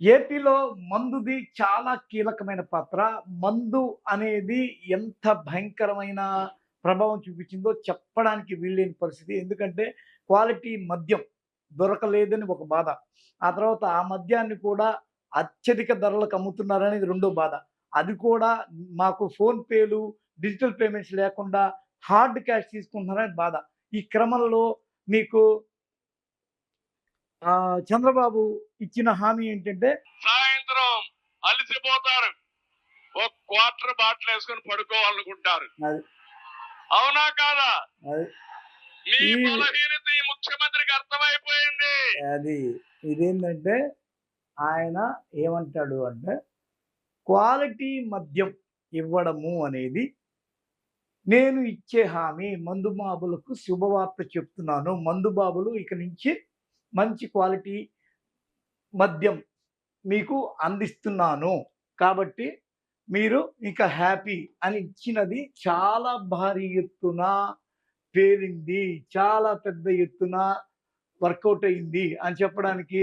ఏపీలో మందుది చాలా కీలకమైన పాత్ర. మందు అనేది ఎంత భయంకరమైన ప్రభావం చూపించిందో చెప్పడానికి వీల్లేని పరిస్థితి. ఎందుకంటే క్వాలిటీ మద్యం దొరకలేదని ఒక బాధ. ఆ తర్వాత ఆ మద్యాన్ని కూడా అత్యధిక ధరలకు అమ్ముతున్నారనేది రెండో బాధ. అది కూడా మాకు ఫోన్పేలు డిజిటల్ పేమెంట్స్ లేకుండా హార్డ్ క్యాష్ తీసుకుంటున్నారని బాధ. ఈ క్రమంలో మీకు చంద్రబాబు ఇచ్చిన హామీ ఏంటంటే సాయంత్రం అలసిపోతారు. ఒక క్వార్టర్ బాటిల్ వేసుకొని పడుకోవాలనుకుంటారు. అది. అవునా కాదా? మీ బలహీనత ఈ ముఖ్యమంత్రికి అర్థమైపోయింది. అది. ఇదేంటంటే ఆయన ఏమంటాడు అంటే క్వాలిటీ మద్యం ఇవ్వడము అనేది నేను ఇచ్చే హామీ మందుబాబులకు శుభవార్త చెప్తున్నాను. మందుబాబులు ఇక నుంచి మంచి క్వాలిటీ మద్యం మీకు అందిస్తున్నాను. కాబట్టి మీరు ఇక హ్యాపీ అని ఇచ్చినది చాలా భారీ ఎత్తున పేరింది చాలా పెద్ద ఎత్తున వర్కౌట్ అయింది అని చెప్పడానికి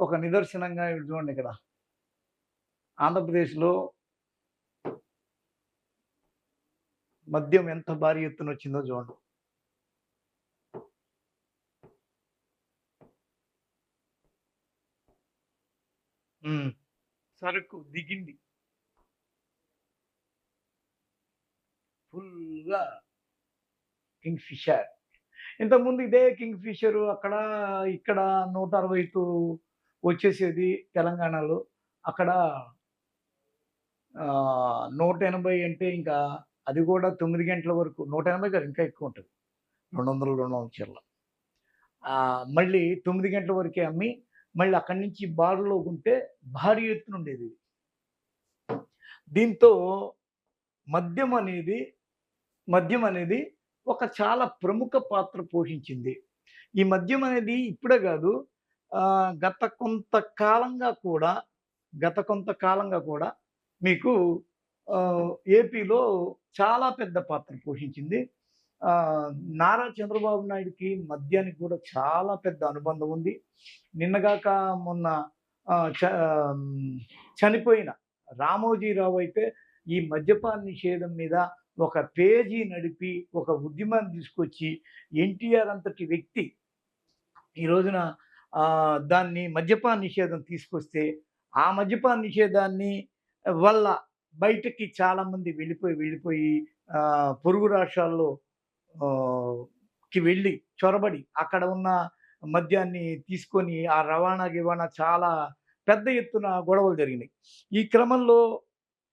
ఒక నిదర్శనంగా చూడండి ఇక్కడ. ఆంధ్రప్రదేశ్లో మద్యం ఎంత భారీ ఎత్తున వచ్చిందో చూడండి. సరుకు దిగింది. ఫుల్గా కింగ్ ఫిషర్ ఇంతకుముందు ఇదే కింగ్ ఫిషర్ అక్కడ ఇక్కడ నూట అరవైతో వచ్చేసేది తెలంగాణలో. అక్కడ నూట ఎనభై అంటే ఇంకా అది కూడా తొమ్మిది గంటల వరకు నూట ఎనభై కాదు ఇంకా ఎక్కువ ఉంటుంది. రెండు వందలు రెండు వందల చీరలు మళ్ళీ తొమ్మిది గంటల వరకే అమ్మి మళ్ళీ అక్కడి నుంచి బారులో ఉంటే భారీ ఎత్తున ఉండేది దీంతో మద్యం అనేది మద్యం అనేది ఒక చాలా ప్రముఖ పాత్ర పోషించింది. ఈ మద్యం అనేది ఇప్పుడే కాదు గత కొంతకాలంగా కూడా గత కొంతకాలంగా కూడా మీకు ఏపీలో చాలా పెద్ద పాత్ర పోషించింది. నారా చంద్రబాబు నాయుడుకి మద్యానికి కూడా చాలా పెద్ద అనుబంధం ఉంది. నిన్నగాక మొన్న చ- చనిపోయిన రామోజీరావు అయితే ఈ మద్యపాన నిషేధం మీద ఒక పేజీ నడిపి ఒక ఉద్యమాన్ని తీసుకొచ్చి ఎన్టీఆర్ అంతటి వ్యక్తి ఈ రోజున దాన్ని మద్యపాన నిషేధం తీసుకొస్తే ఆ మద్యపాన నిషేధాన్ని వల్ల బయటకి చాలామంది వెళ్ళిపోయి వెళ్ళిపోయి పొరుగు రాష్ట్రాల్లో కి వెళ్ళి చొరబడి అక్కడ ఉన్న మద్యాన్ని తీసుకొని ఆ రవాణా గివాణా చాలా పెద్ద ఎత్తున గొడవలు జరిగినాయి. ఈ క్రమంలో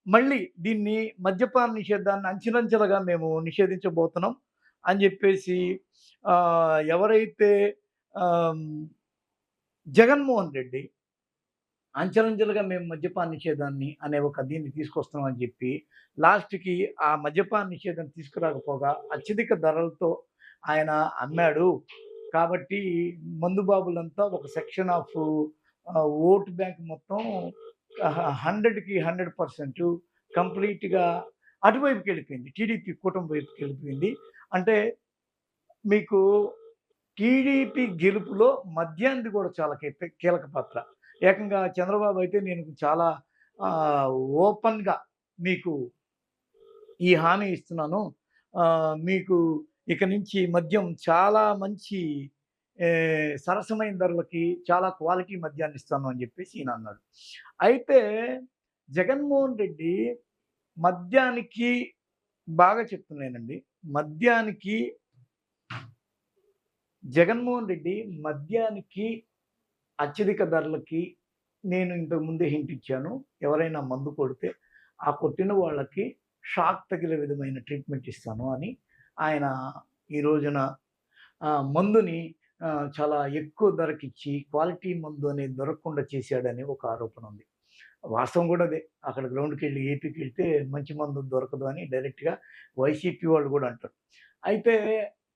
మళ్ళీ దీన్ని మద్యపాన నిషేధాన్ని అంచెలంచెలుగా మేము నిషేధించబోతున్నాం అని చెప్పేసి ఎవరైతే జగన్మోహన్ రెడ్డి అంచెలంచెలుగా మేము మద్యపాన నిషేధాన్ని అనే ఒక దీన్ని తీసుకొస్తున్నామని చెప్పి లాస్ట్కి ఆ మద్యపాన నిషేధం తీసుకురాకపోగా అత్యధిక ధరలతో ఆయన అమ్మాడు. కాబట్టి మందుబాబులంతా ఒక సెక్షన్ ఆఫ్ ఓట్ బ్యాంక్ మొత్తం హండ్రెడ్కి హండ్రెడ్ పర్సెంట్ కంప్లీట్గా అటువైపుకి వెళ్ళిపోయింది. టీడీపీ కూటమి వైపుకి వెళ్ళిపోయింది. అంటే మీకు టీడీపీ గెలుపులో మద్యానికి కూడా చాలా కీలక పాత్ర. ఏకంగా చంద్రబాబు అయితే నేను చాలా ఓపెన్గా మీకు ఈ హామీ ఇస్తున్నాను. మీకు ఇక నుంచి మద్యం చాలా మంచి సరసమైన ధరలకి చాలా క్వాలిటీ మద్యాన్ని ఇస్తాను అని చెప్పేసి ఈయన అన్నాడు. అయితే జగన్మోహన్ రెడ్డి మద్యానికి బాగా చెప్తున్నానండి మద్యానికి జగన్మోహన్ రెడ్డి మద్యానికి అత్యధిక ధరలకి నేను ఇంతకు ముందే హింట్ ఇచ్చాను. ఎవరైనా మందు కొడితే ఆ కొట్టిన వాళ్ళకి షాక్ తగిలే విధమైన ట్రీట్మెంట్ ఇస్తాను అని ఆయన ఈ రోజున మందుని చాలా ఎక్కువ ధరకిచ్చి క్వాలిటీ మందు అనేది దొరకకుండా చేశాడని ఒక ఆరోపణ ఉంది. వాస్తవం కూడా అదే. అక్కడ గ్రౌండ్కి వెళ్ళి ఏపీకి వెళ్తే మంచి మందు దొరకదు అని డైరెక్ట్గా వైసీపీ వాళ్ళు కూడా అంటారు. అయితే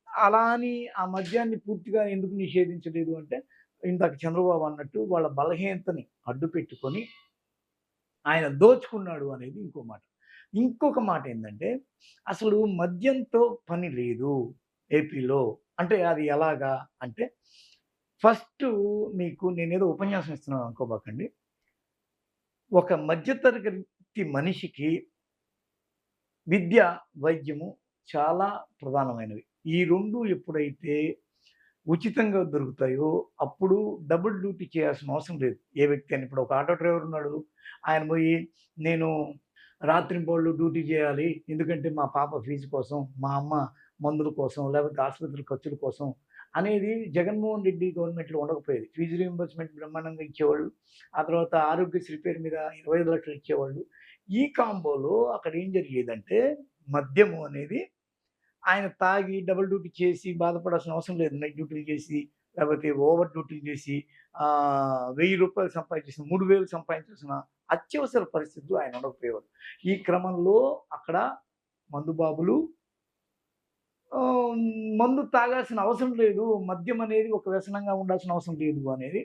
అలా అని ఆ మద్యాన్ని పూర్తిగా ఎందుకు నిషేధించలేదు అంటే ఇందాక చంద్రబాబు అన్నట్టు వాళ్ళ బలహీనతని అడ్డు పెట్టుకొని ఆయన దోచుకున్నాడు అనేది ఇంకో మాట. ఇంకొక మాట ఏంటంటే అసలు మద్యంతో పని లేదు ఏపీలో. అంటే అది ఎలాగా అంటే ఫస్ట్ మీకు నేనేదో ఉపన్యాసం ఇస్తున్నాను అనుకోబాకండి. ఒక మధ్యతరగతి మనిషికి విద్య, వైద్యము చాలా ప్రధానమైనవి. ఈ రెండు ఎప్పుడైతే ఉచితంగా దొరుకుతాయో, అప్పుడు డబుల్ డ్యూటీ చేయాల్సిన అవసరం లేదు. ఏ వ్యక్తి అని ఇప్పుడు ఒక ఆటో డ్రైవర్ ఉన్నాడు. ఆయన పోయి నేను రాత్రింపళ్ళు డ్యూటీ చేయాలి. ఎందుకంటే మా పాప ఫీజు కోసం, మా అమ్మ మందుల కోసం, లేకపోతే ఆసుపత్రి ఖర్చుల కోసం అనేది జగన్మోహన్ రెడ్డి గవర్నమెంట్‌లో ఉండకపోయేది. ఫీజు రీఎంబర్స్మెంట్ బ్రహ్మాండంగా ఇచ్చేవాళ్ళు. ఆ తర్వాత ఆరోగ్యశ్రీ పేరు మీద 25,00,000 ఇచ్చేవాళ్ళు. ఈ కాంబోలో అక్కడ ఏం జరిగేదంటే మద్యము అనేది ఆయన తాగి డబుల్ డ్యూటీ చేసి బాధపడాల్సిన అవసరం లేదు. నైట్ డ్యూటీలు చేసి, లేకపోతే ఓవర్ డ్యూటీలు చేసి వెయ్యి రూపాయలు సంపాదించిన మూడు వేలు సంపాదించాల్సిన అత్యవసర పరిస్థితులు ఆయన ఉండకపోయేవాడు. ఈ క్రమంలో అక్కడ మందు బాబులు మందు తాగాల్సిన అవసరం లేదు. మద్యం అనేది ఒక వ్యసనంగా ఉండాల్సిన అవసరం లేదు అనేది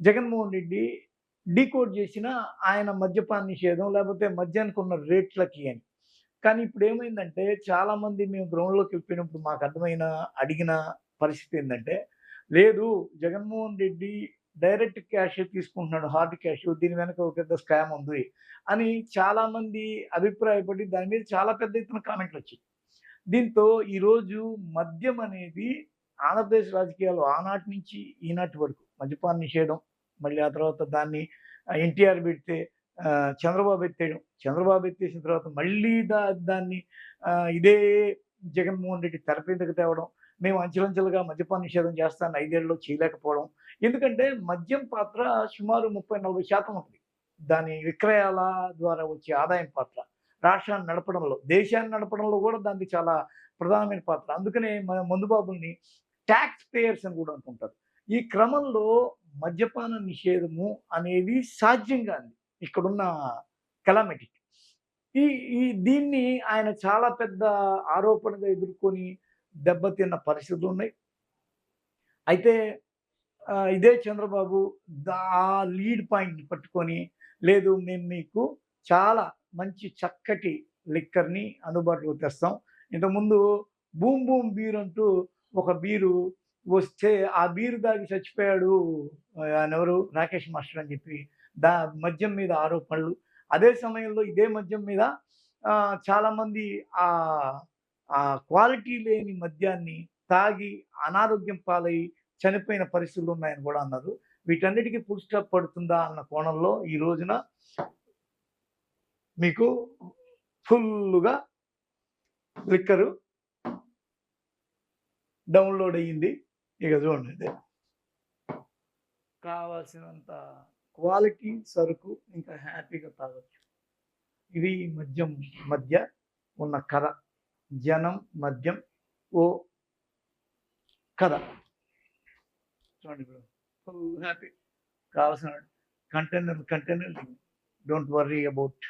జగన్మోహన్ రెడ్డి డీకోడ్ చేసిన ఆయన మద్యపాన నిషేధం లేకపోతే మద్యానికి ఉన్న రేట్లకి అని. కానీ ఇప్పుడు ఏమైందంటే చాలామంది మేము గ్రౌండ్‌లోకి వెళ్ళినప్పుడు మాకు అర్థమైన అడిగిన పరిస్థితి ఏంటంటే లేదు జగన్మోహన్ రెడ్డి డైరెక్ట్ క్యాష్ తీసుకుంటున్నాడు. హార్డ్ క్యాష్ దీని వెనక ఒక పెద్ద స్కామ్ ఉంది అని చాలామంది అభిప్రాయపడి దాని మీద చాలా పెద్ద ఎత్తున కామెంట్‌లొచ్చాయి. దీంతో ఈరోజు మద్యం అనేది ఆంధ్రప్రదేశ్ రాజకీయాలు ఆనాటి నుంచి ఈనాటి వరకు మద్యపాన్ని నిషేధం, మళ్ళీ ఆ తర్వాత దాన్ని ఎన్టీఆర్ పెడితే చంద్రబాబు ఎత్తేయడం. చంద్రబాబు ఎత్తేసిన తర్వాత మళ్ళీ దా దాన్ని ఇదే జగన్మోహన్ రెడ్డి తెర మీదకి తేవడం. మేము అంచెలంచెలుగా మద్యపాన నిషేధం చేస్తాను 5 చేయలేకపోవడం. ఎందుకంటే మద్యం పాత్ర సుమారు 30, 40% ఉంటుంది. దాని విక్రయాల ద్వారా వచ్చే ఆదాయం పాత్ర. రాష్ట్రాన్ని నడపడంలో, దేశాన్ని నడపడంలో కూడా దానికి చాలా ప్రధానమైన పాత్ర. అందుకనే మన మందుబాబుల్ని ట్యాక్స్ పేయర్స్ అని కూడా అనుకుంటారు ఈ క్రమంలో మద్యపాన నిషేధము అనేది సాధ్యం కానిది. ఇక్కడున్న కెలామిటీ. ఈ ఈ దీన్ని ఆయన చాలా పెద్ద ఆరోపణగా ఎదుర్కొని దెబ్బతిన్న పరిస్థితులు ఉన్నాయి అయితే ఇదే చంద్రబాబు ఆ లీడ్ పాయింట్‌ని పట్టుకొని లేదు మేము మీకు చాలా మంచి చక్కటి లిక్కర్‌ని అందుబాటులోకి తెస్తాం. ఇంతకుముందు బూమ్ బూమ్ బీర్ అంటూ ఒక బీరు వస్తే ఆ బీరు దాగి చచ్చిపోయాడు ఆయనెవరు రాకేష్ మాస్టర్ అని చెప్పి దా మద్యం మీద ఆరోపణలు. అదే సమయంలో ఇదే మద్యం మీద చాలామంది ఆ క్వాలిటీ లేని మద్యాన్ని తాగి అనారోగ్యం పాలై చనిపోయిన పరిస్థితులు ఉన్నాయని కూడా అన్నారు. వీటన్నిటికీ ఫుల్ స్టాప్ పడుతుందా అన్న కోణంలో ఈ రోజున మీకు ఫుల్లుగా లిక్కరు డౌన్‌లోడ్ అయ్యింది. ఇక చూడండి కావాల్సినంత క్వాలిటీ సరుకు ఇంకా హ్యాపీగా తాగొచ్చు. ఇది మద్యం మధ్య ఉన్న కథ. జనం, మద్యం ఓ కథ. చూడండి ఇప్పుడు ఫుల్ హ్యాపీ. కావాల్సిన container container don't worry about